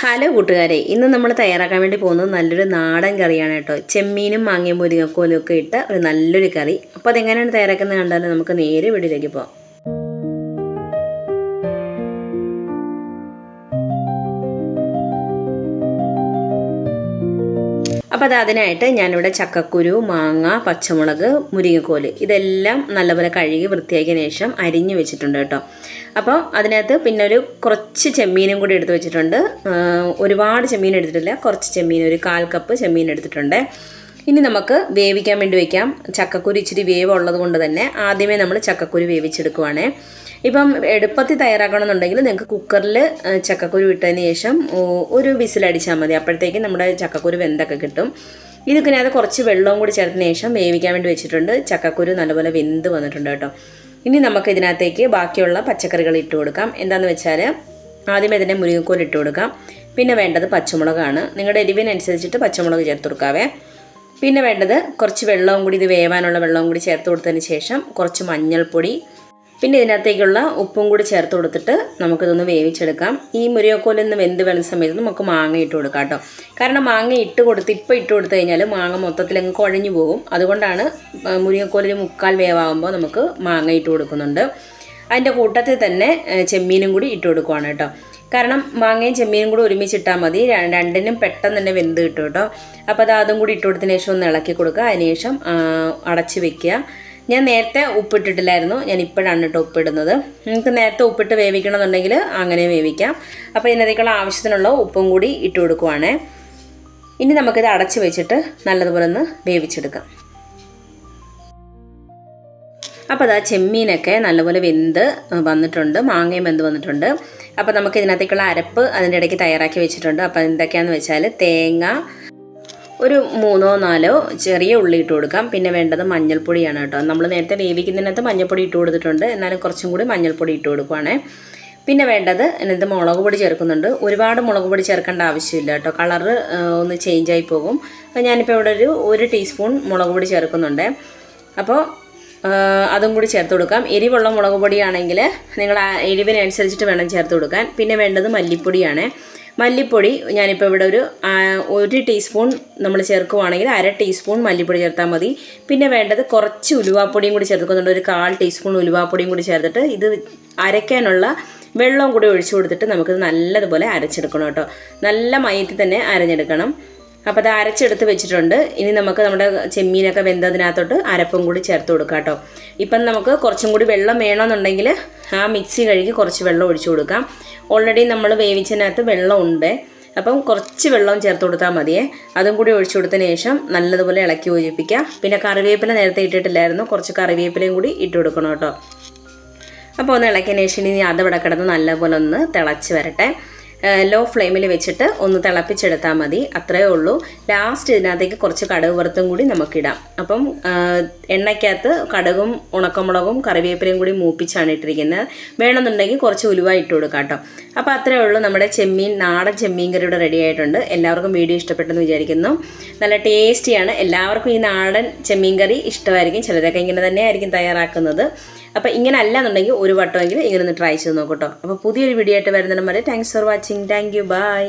Hello കൂട്ടുകാരെ ഇന്ന് നമ്മൾ തയ്യാറാക്കാൻ വേണ്ടി പോകുന്നത് നല്ലൊരു നാടൻ കറിയാണ് കേട്ടോ. ചെമ്മീനും മാങ്ങയും മുരിങ്ങക്കോലും ഒക്കെ ഇട്ട ഒരു നല്ലൊരു കറി. അപ്പോൾ അതെങ്ങനെയാണ് തയ്യാറാക്കുന്നത് കണ്ടാലും നമുക്ക് നേരെ വീട്ടിലേക്ക് പോകാം. അപ്പോൾ അത് അതിനായിട്ട് ഞാനിവിടെ ചക്കക്കുരു മാങ്ങ പച്ചമുളക് മുരിങ്ങക്കോൽ ഇതെല്ലാം നല്ലപോലെ കഴുകി വൃത്തിയാക്കിയ ശേഷം അരിഞ്ഞു വെച്ചിട്ടുണ്ട് കേട്ടോ. അപ്പോൾ അതിനകത്ത് പിന്നെ ഒരു കുറച്ച് ചെമ്മീനും കൂടി എടുത്ത് വെച്ചിട്ടുണ്ട്. ഒരുപാട് ചെമ്മീൻ എടുത്തിട്ടില്ല. കുറച്ച് ചെമ്മീൻ ഒരു കാൽ കപ്പ് ചെമ്മീൻ എടുത്തിട്ടുണ്ട്. ഇനി നമുക്ക് വേവിക്കാൻ വേണ്ടി വയ്ക്കാം ചക്കക്കുരു ഇച്ചിരി വേവ് ഉള്ളത് കൊണ്ട് തന്നെ ആദ്യമേ നമ്മൾ ചക്കക്കുരു വേവിച്ചെടുക്കുവാണേ. ഇപ്പം എളുപ്പത്തിൽ തയ്യാറാക്കണമെന്നുണ്ടെങ്കിൽ നിങ്ങൾക്ക് കുക്കറിൽ ചക്കക്കുരു ഇട്ടതിന് ശേഷം ഒരു വിസിലടിച്ചാൽ മതി. അപ്പോഴത്തേക്കും നമ്മുടെ ചക്കക്കുരു വെന്തൊക്കെ കിട്ടും. ഇതിനകത്ത് കുറച്ച് വെള്ളവും കൂടി ചേർത്തതിന് ശേഷം വേവിക്കാൻ വേണ്ടി വെച്ചിട്ടുണ്ട്. ചക്കക്കുരു നല്ലപോലെ വെന്ത് വന്നിട്ടുണ്ട് കേട്ടോ. ഇനി നമുക്ക് ഇതിനകത്തേക്ക് ബാക്കിയുള്ള പച്ചക്കറികൾ ഇട്ട് കൊടുക്കാം. എന്താണെന്ന് വെച്ചാൽ ആദ്യം ഇതിനെ മുരിങ്ങക്കോൽ ഇട്ട് കൊടുക്കാം. പിന്നെ വേണ്ടത് പച്ചമുളകാണ്. നിങ്ങളുടെ എരിവിനനുസരിച്ചിട്ട് പച്ചമുളക് ചേർത്ത് കൊടുക്കാവേ. പിന്നെ വേണ്ടത് കുറച്ച് വെള്ളവും കൂടി ഇത് വേവാനുള്ള വെള്ളവും കൂടി ചേർത്ത് കൊടുത്തതിന് ശേഷം കുറച്ച് മഞ്ഞൾപ്പൊടി പിന്നെ ഇതിനകത്തേക്കുള്ള ഉപ്പും കൂടി ചേർത്ത് കൊടുത്തിട്ട് നമുക്കിതൊന്ന് വേവിച്ചെടുക്കാം. ഈ മുരിയക്കോലിൽ നിന്ന് വെന്ത് വരുന്ന സമയത്ത് നമുക്ക് മാങ്ങ ഇട്ട് കൊടുക്കാം കേട്ടോ. കാരണം മാങ്ങ ഇട്ട് കൊടുത്ത് ഇപ്പോൾ ഇട്ട് കൊടുത്തു കഴിഞ്ഞാൽ മാങ്ങ മൊത്തത്തിൽ അങ്ങ് കുഴഞ്ഞു പോകും. അതുകൊണ്ടാണ് മുരിയക്കോലിൽ മുക്കാൽ വേവാകുമ്പോൾ നമുക്ക് മാങ്ങ ഇട്ട് കൊടുക്കുന്നുണ്ട്. അതിന്റെ കൂട്ടത്തിൽ തന്നെ ചെമ്മീനും കൂടി ഇട്ട് കൊടുക്കുവാണ് കേട്ടോ. കാരണം മാങ്ങയും ചെമ്മീനും കൂടി ഒരുമിച്ചിട്ടാൽ മതി. രണ്ടിനും പെട്ടെന്ന് തന്നെ വെന്ത് കിട്ടും കേട്ടോ. അപ്പോൾ അത് അതും കൂടി ഇട്ട് കൊടുത്തതിന് ശേഷം ഒന്ന് ഇളക്കി കൊടുക്കുക. അതിനുശേഷം അടച്ച് വെക്കുക. ഞാൻ നേരത്തെ ഉപ്പിട്ടിട്ടില്ലായിരുന്നു. ഞാൻ ഇപ്പോഴാണ് കേട്ടോ ഉപ്പിടുന്നത്. നിങ്ങൾക്ക് നേരത്തെ ഉപ്പിട്ട് വേവിക്കണമെന്നുണ്ടെങ്കിൽ അങ്ങനെ വേവിക്കാം. അപ്പോൾ ഇതിനകത്തേക്കുള്ള ആവശ്യത്തിനുള്ള ഉപ്പും കൂടി ഇട്ട് കൊടുക്കുവാണേ. ഇനി നമുക്കിത് അടച്ച് വെച്ചിട്ട് നല്ലതുപോലെ ഒന്ന് വേവിച്ചെടുക്കാം. അപ്പോൾ അതാ ചെമ്മീനൊക്കെ നല്ലപോലെ വെന്ത് വന്നിട്ടുണ്ട്. മാങ്ങയും വെന്ത് വന്നിട്ടുണ്ട്. അപ്പോൾ നമുക്ക് ഇതിനകത്തേക്കുള്ള അരപ്പ് അതിന്റെ ഇടയ്ക്ക് തയ്യാറാക്കി വെച്ചിട്ടുണ്ട്. അപ്പോൾ എന്തൊക്കെയാണെന്ന് വെച്ചാൽ തേങ്ങ ഒരു മൂന്നോ നാലോ ചെറിയ ഉള്ളി ഇട്ട് കൊടുക്കാം. പിന്നെ വേണ്ടത് മഞ്ഞൾപ്പൊടിയാണ് കേട്ടോ. നമ്മൾ നേരത്തെ വേവിക്കുന്നതിനകത്ത് മഞ്ഞൾപ്പൊടി ഇട്ട് കൊടുത്തിട്ടുണ്ട്. എന്നാലും കുറച്ചും കൂടി മഞ്ഞൾപ്പൊടി ഇട്ട് കൊടുക്കുവാണേ. പിന്നെ വേണ്ടത് ഇതിനകത്ത് മുളക് പൊടി ചേർക്കുന്നുണ്ട്. ഒരുപാട് മുളക് പൊടി ചേർക്കേണ്ട ആവശ്യമില്ല കേട്ടോ. കളറ് ഒന്ന് ചേഞ്ച് ആയി പോകും. അപ്പോൾ ഞാനിപ്പോൾ ഇവിടെ ഒരു ഒരു ടീസ്പൂൺ മുളക് പൊടി ചേർക്കുന്നുണ്ട്. അപ്പോൾ അതും കൂടി ചേർത്ത് കൊടുക്കാം. എരിവുള്ള മുളക് പൊടിയാണെങ്കിൽ നിങ്ങൾ എരിവിനനുസരിച്ചിട്ട് വേണം ചേർത്ത് കൊടുക്കാൻ. പിന്നെ വേണ്ടത് മല്ലിപ്പൊടിയാണ്. മല്ലിപ്പൊടി ഞാനിപ്പോൾ ഇവിടെ ഒരു ഒരു ടീസ്പൂൺ നമ്മൾ ചേർക്കുവാണെങ്കിൽ അര ടീസ്പൂൺ മല്ലിപ്പൊടി ചേർത്താൽ മതി. പിന്നെ വേണ്ടത് കുറച്ച് ഉലുവാപ്പൊടിയും കൂടി ചേർക്കുന്നുണ്ട്. ഒരു കാൽ ടീസ്പൂൺ ഉലുവാപ്പൊടിയും കൂടി ചേർത്തിട്ട് ഇത് അരയ്ക്കാനുള്ള വെള്ളവും കൂടി ഒഴിച്ചു കൊടുത്തിട്ട് നമുക്കിത് നല്ലതുപോലെ അരച്ചെടുക്കണം കേട്ടോ. നല്ല മയത്തിൽ തന്നെ അരഞ്ഞെടുക്കണം. അപ്പോൾ അത് അരച്ചെടുത്ത് വെച്ചിട്ടുണ്ട്. ഇനി നമുക്ക് നമ്മുടെ ചെമ്മീനൊക്കെ വെന്തതിനകത്തോട്ട് അരപ്പും കൂടി ചേർത്ത് കൊടുക്കാം കേട്ടോ. ഇപ്പം നമുക്ക് കുറച്ചും കൂടി വെള്ളം വേണമെന്നുണ്ടെങ്കിൽ ആ മിക്സി കഴുകി കുറച്ച് വെള്ളം ഒഴിച്ചു കൊടുക്കാം. ഓൾറെഡി നമ്മൾ വേവിച്ചതിനകത്ത് വെള്ളം ഉണ്ട്. അപ്പം കുറച്ച് വെള്ളം ചേർത്ത് കൊടുത്താൽ മതിയേ. അതും കൂടി ഒഴിച്ചു കൊടുത്തതിന് ശേഷം നല്ലതുപോലെ ഇളക്കി യോജിപ്പിക്കുക പിന്നെ കറിവേപ്പില നേരത്തെ ഇട്ടിട്ടില്ലായിരുന്നു. കുറച്ച് കറിവേപ്പിലയും കൂടി ഇട്ട് കൊടുക്കണം കേട്ടോ. അപ്പോൾ ഒന്ന് ഇളക്കിയതിന് ശേഷം ഇനി അതവിടെ കിടന്ന് നല്ലപോലെ ഒന്ന് തിളച്ച് വരട്ടെ. ലോ ഫ്ലെയിമിൽ വെച്ചിട്ട് ഒന്ന് തിളപ്പിച്ചെടുത്താൽ മതി. അത്രയേ ഉള്ളൂ. ലാസ്റ്റ് ഇതിനകത്തേക്ക് കുറച്ച് കടുക് വറുത്തും കൂടി നമുക്കിടാം. അപ്പം എണ്ണയ്ക്കകത്ത് കടുകും ഉണക്കമുളകും കറിവേപ്പിലയും കൂടി മൂപ്പിച്ചാണ് ഇട്ടിരിക്കുന്നത്. വേണമെന്നുണ്ടെങ്കിൽ കുറച്ച് ഉലുവ ഇട്ട് കൊടുക്കാം കേട്ടോ. അപ്പോൾ അത്രയേ ഉള്ളൂ. നമ്മുടെ ചെമ്മീൻ നാടൻ ചെമ്മീൻ കറി ഇവിടെ റെഡി ആയിട്ടുണ്ട്. എല്ലാവർക്കും വീഡിയോ ഇഷ്ടപ്പെട്ടെന്ന് വിചാരിക്കുന്നു. നല്ല ടേസ്റ്റിയാണ് എല്ലാവർക്കും ഈ നാടൻ ചെമ്മീൻ കറി ഇഷ്ടമായിരിക്കും. ചിലരൊക്കെ ഇങ്ങനെ തന്നെയായിരിക്കും തയ്യാറാക്കുന്നത്. അപ്പോൾ ഇങ്ങനെ അല്ലാന്നുണ്ടെങ്കിൽ ഒരു വട്ടമെങ്കിലും ഇങ്ങനെ ഒന്ന് ട്രൈ ചെയ്ത് നോക്കട്ടോ അപ്പോൾ പുതിയൊരു വീഡിയോ ആയിട്ട് വരുന്നിടം വരെ thanks for watching thank you bye